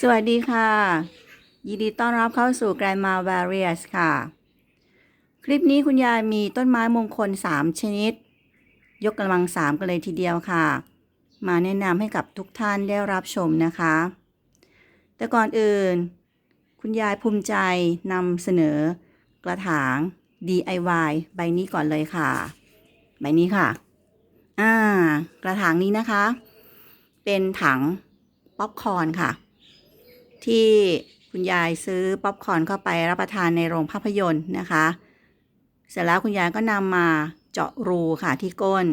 สวัสดีค่ะ ยินดีต้อนรับเข้าสู่ Grandma Various ค่ะ คลิปนี้คุณยายมีต้นไม้มงคล 3 ชนิด ยกกำลังสามกันเลยทีเดียวค่ะ มาแนะนำให้กับทุกท่านได้รับชมนะคะ แต่ก่อนอื่น คุณยายภูมิใจนำเสนอกระถาง DIY ใบนี้ก่อนเลยค่ะ ใบนี้ค่ะ อ่า กระถางนี้นะคะ เป็นถังป๊อปคอร์นค่ะ ที่คุณยายซื้อป๊อปคอร์นเข้าไปรับประทานในโรงภาพยนตร์นะคะ เสร็จแล้วคุณยายก็นำมาเจาะรูค่ะที่ก้น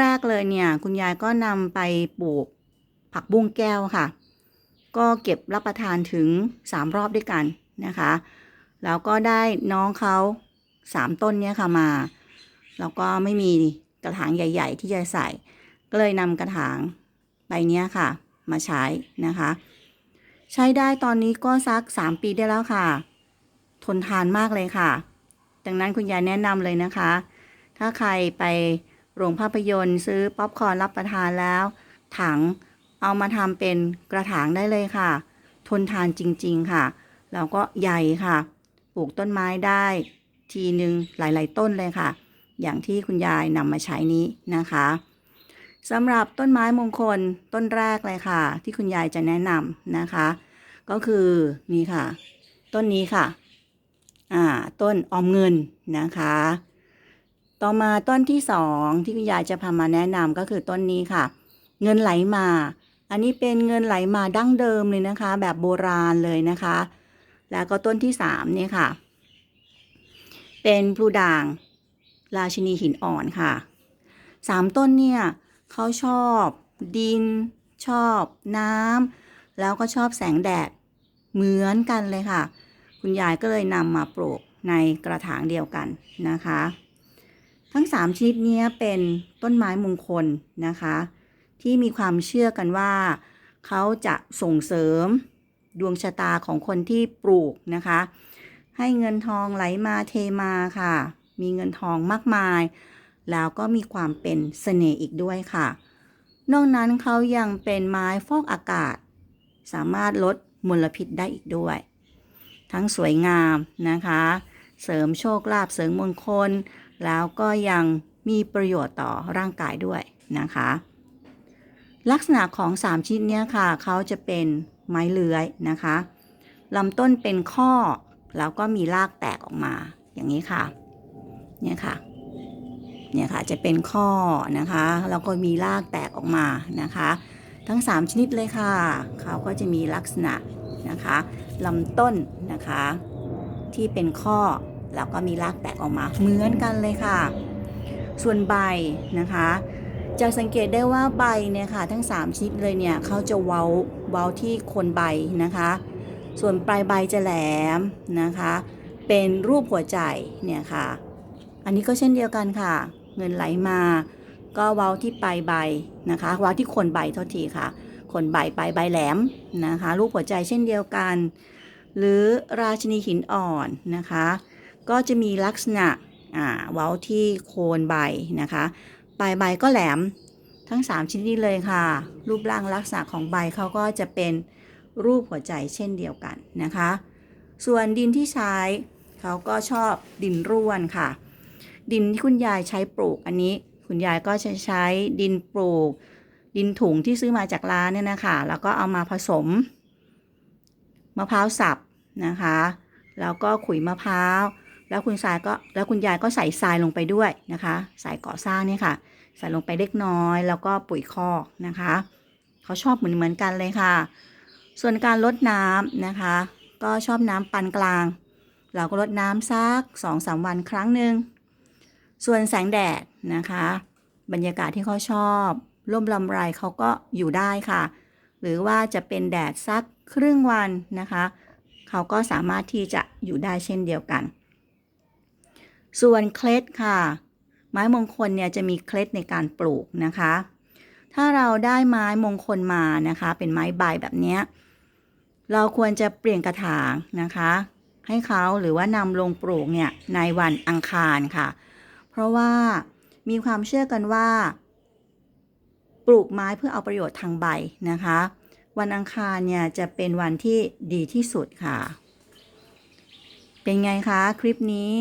แรกๆเลยเนี่ยคุณยายก็นำไปปลูกผักบุ้งแก้วค่ะ ก็เก็บรับประทานถึง 3 รอบด้วยกันนะคะ แล้วก็ได้น้องเขา3 ต้นเนี้ยค่ะมาแล้วก็ไม่มีกระถางใหญ่ ๆ ที่จะใส่ ก็เลยนำกระถางใบเนี้ยค่ะ มาใช้นะคะ ใช้ได้ตอนนี้ก็สัก 3 ปีได้แล้วค่ะ ทนทานมากเลยค่ะ ดังนั้นคุณยายแนะนำเลยนะคะ ถ้าใครไปโรงภาพยนตร์ซื้อป๊อปคอร์นรับประทานแล้ว ถังเอามาทำเป็นกระถางได้เลยค่ะ ทนทานจริงๆค่ะ แล้วก็ใหญ่ค่ะ ปลูกต้นไม้ได้ ทีหนึ่งหลายๆ ต้นเลยค่ะ อย่างที่คุณยายนำมาใช้นี้นะคะสำหรับต้นไม้มงคลต้นแรกเลยค่ะ ที่คุณยายจะแนะนำนะคะ ก็คือนี่ค่ะ ต้นนี้ค่ะ อ่า ต้นออมเงินนะคะ ต่อมาต้นที่สองที่คุณยายจะพามาแนะนำก็คือต้นนี้ค่ะ เงินไหลมา อันนี้เป็นเงินไหลมาดั้งเดิมเลยนะคะ แบบโบราณเลยนะคะ แล้วก็ต้นที่สามเนี่ยค่ะ เป็นพลูด่างราชินีหินอ่อนค่ะสามต้นเนี่ยเขาชอบดิน ชอบน้ำแล้วก็ชอบแสงแดด เหมือนกันเลยค่ะ คุณยายก็เลยนำมาปลูกในกระถางเดียวกันนะคะ ทั้ง 3 ชนิดนี้เป็นต้นไม้มงคลนะคะ ที่มีความเชื่อกันว่า เขาจะส่งเสริมดวงชะตาของคนที่ปลูกนะคะ ให้เงินทองไหลมาเทมาค่ะ มีเงินทองมากมาย แล้วก็มีความเป็นเสน่ห์อีกด้วยค่ะ นอกนั้นเขายังเป็นไม้ฟอกอากาศ สามารถลด มลพิษได้อีกด้วย ทั้งสวยงามนะคะ เสริมโชคลาภเสริมมงคล แล้วก็ยังมีประโยชน์ต่อร่างกายด้วยนะคะ ลักษณะของ 3ชนิดเนี้ยค่ะ เขาจะเป็นไม้เลื้อยนะคะลำต้นเป็นข้อ แล้วก็มีรากแตกออกมาอย่างนี้ค่ะ เนี่ยค่ะ เนี่ยค่ะจะเป็นข้อนะคะ แล้วก็มีรากแตกออกมานะคะ ทั้ง 3 ชนิดเลยค่ะ เขาก็จะมีลักษณะนะคะลำต้นนะคะ ที่เป็นข้อ แล้วก็มีรากแตกออกมาเหมือนกันเลยค่ะ ส่วนใบนะคะจะสังเกตได้ว่าใบเนี่ยค่ะทั้ง 3 ชนิดเลยเนี่ยเขาจะเว้าเว้าที่โคนใบนะคะ ส่วนปลายใบจะแหลมนะคะ เป็นรูปหัวใจเนี่ยค่ะ อันนี้ก็เช่นเดียวกันค่ะ เงินไหลมา ก็เว้าที่ปลายใบนะคะเว้าที่คนใบเท่าทีค่ะคนใบปลายใบแหลมนะคะรูปหัวใจเช่นเดียวกัน หรือราชินีหินอ่อนนะคะ ก็จะมีลักษณะอ่าเว้าที่โคนใบนะคะปลายใบก็แหลมทั้ง 3 ชนิดนี้เลยค่ะ รูปร่างลักษณะของใบเขาก็จะเป็นรูปหัวใจเช่นเดียวกันนะคะ ส่วนดินที่ใช้เขาก็ชอบดินร่วนค่ะ ดินที่คุณยายใช้ปลูกอันนี้ คุณยายก็จะใช้ดินปลูก ดินถุงที่ซื้อมาจากร้านเนี่ยนะคะแล้วก็เอามาผสมมะพร้าวสับนะคะ แล้วก็ขุยมะพร้าว แล้วคุณทรายก็แล้วคุณยายก็ใส่ทรายลงไปด้วยนะคะใส่ก่อสร้างเนี่ยค่ะ ใส่ลงไปเล็กน้อย แล้วก็ปุ๋ยคอกนะคะเขาชอบเหมือนเหมือนกันเลยค่ะ ส่วนการลดน้ำนะคะ ก็ชอบน้ำปานกลาง เราก็ลดน้ำสักสองสามวันครั้งหนึ่ง ส่วนแสงแดดนะคะ บรรยากาศที่เขาชอบร่มลำไรเขาก็อยู่ได้ค่ะ หรือว่าจะเป็นแดดสักครึ่งวันนะคะ เขาก็สามารถที่จะอยู่ได้เช่นเดียวกัน ส่วนเคล็ดค่ะ ไม้มงคลเนี่ยจะมีเคล็ดในการปลูกนะคะ ถ้าเราได้ไม้มงคลมานะคะ เป็นไม้ใบแบบนี้เราควรจะเปลี่ยนกระถางนะคะ ให้เขาหรือว่านำลงปลูกเนี่ยในวันอังคารค่ะ ราะว่ามีความเชื่อกันว่า ปลูกไม้เพื่อเอาประโยชน์ทางใบนะคะ วันอังคารเนี่ยจะเป็นวันที่ดีที่สุดค่ะ เป็นไงคะคลิปนี้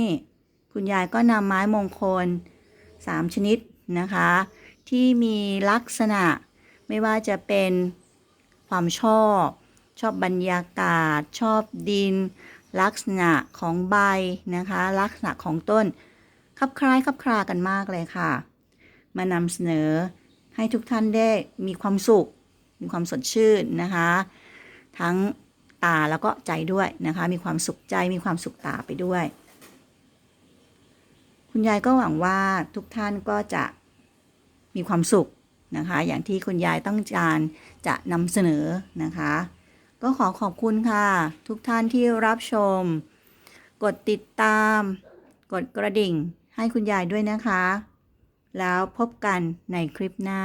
คุณยายก็นำไม้มงคล 3 ชนิดนะคะ ที่มีลักษณะไม่ว่าจะเป็นความชอบ ชอบบรรยากาศ ชอบดิน ลักษณะของใบนะคะ ลักษณะของต้น คลับคล้ายคลับคลากันมากเลยค่ะ มานำเสนอให้ทุกท่านได้มีความสุข มีความสดชื่นนะคะ ทั้งตาแล้วก็ใจด้วยนะคะ มีความสุขใจมีความสุขตาไปด้วย คุณยายก็หวังว่าทุกท่านก็จะมีความสุขนะคะ อย่างที่คุณยายต้องการจะนำเสนอนะคะ ก็ขอขอบคุณค่ะ ทุกท่านที่รับชม กดติดตาม กดกระดิ่ง ให้คุณยายด้วยนะคะ แล้วพบกันในคลิปหน้า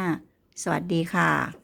สวัสดีค่ะ